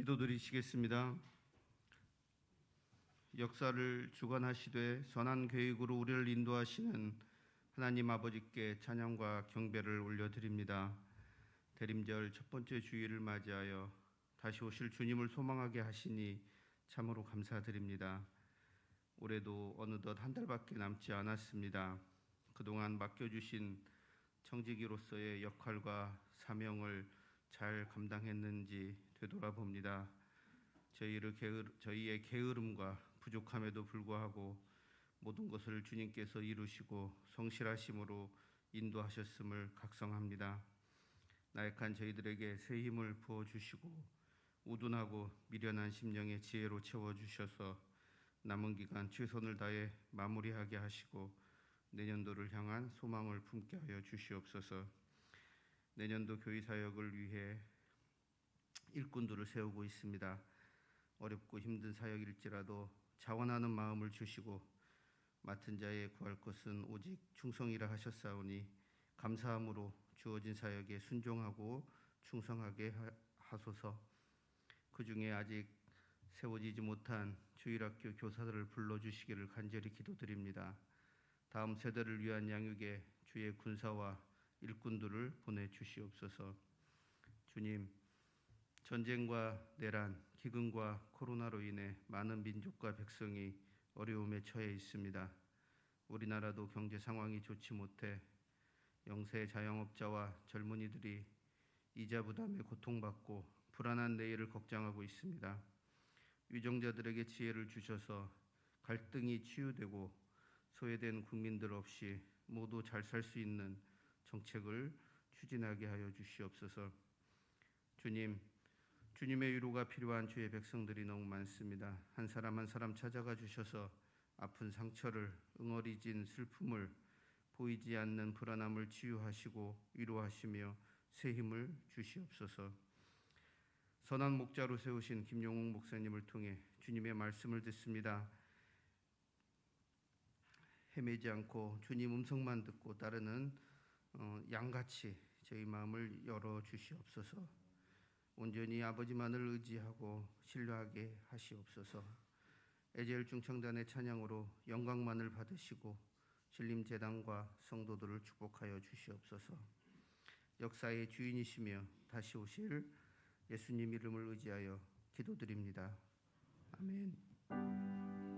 기도드리시겠습니다. 역사를 주관하시되 선한 계획으로 우리를 인도하시는 하나님 아버지께 찬양과 경배를 올려드립니다. 대림절 첫 번째 주일을 맞이하여 다시 오실 주님을 소망하게 하시니 참으로 감사드립니다. 올해도 어느덧 한 달밖에 남지 않았습니다. 그동안 맡겨주신 청지기로서의 역할과 사명을 잘 감당했는지 되돌아봅니다. 저희를 게으, 저희의 게으름과 부족함에도 불구하고 모든 것을 주님께서 이루시고 성실하심으로 인도하셨음을 각성합니다. 나약한 저희들에게 새 힘을 부어 주시고 우둔하고 미련한 심령의 지혜로 채워 주셔서 남은 기간 최선을 다해 마무리하게 하시고 내년도를 향한 소망을 품게 하여 주시옵소서. 내년도 교회 사역을 위해 일꾼들을 세우고 있습니다. 어렵고 힘든 사역일지라도 자원하는 마음을 주시고 맡은 자에 구할 것은 오직 충성이라 하셨사오니 감사함으로 주어진 사역에 순종하고 충성하게 하- 하소서. 그 중에 아직 세워지지 못한 주일학교 교사들을 불러주시기를 간절히 기도드립니다. 다음 세대를 위한 양육에 주의 군사와 일꾼들을 보내주시옵소서. 주님, 전쟁과 내란, 기근과 코로나로 인해 많은 민족과 백성이 어려움에 처해 있습니다. 우리나라도 경제 상황이 좋지 못해 영세 자영업자와 젊은이들이 이자 부담에 고통받고 불안한 내일을 걱정하고 있습니다. 위정자들에게 지혜를 주셔서 갈등이 치유되고 소외된 국민들 없이 모두 잘 살 수 있는 정책을 추진하게 하여 주시옵소서. 주님, 주님의 위로가 필요한 주의 백성들이 너무 많습니다. 한 사람 한 사람 찾아가 주셔서 아픈 상처를 응어리진 슬픔을 보이지 않는 불안함을 치유하시고 위로하시며 새 힘을 주시옵소서. 선한 목자로 세우신 김용욱 목사님을 통해 주님의 말씀을 듣습니다. 헤매지 않고 주님 음성만 듣고 따르는 어, 양같이 저희 마음을 열어 주시옵소서. 온전히 아버지만을 의지하고 신뢰하게 하시옵소서. 에젤 중청단의 찬양으로 영광만을 받으시고 신림 재단과 성도들을 축복하여 주시옵소서. 역사의 주인이시며 다시 오실 예수님 이름을 의지하여 기도드립니다. 아멘.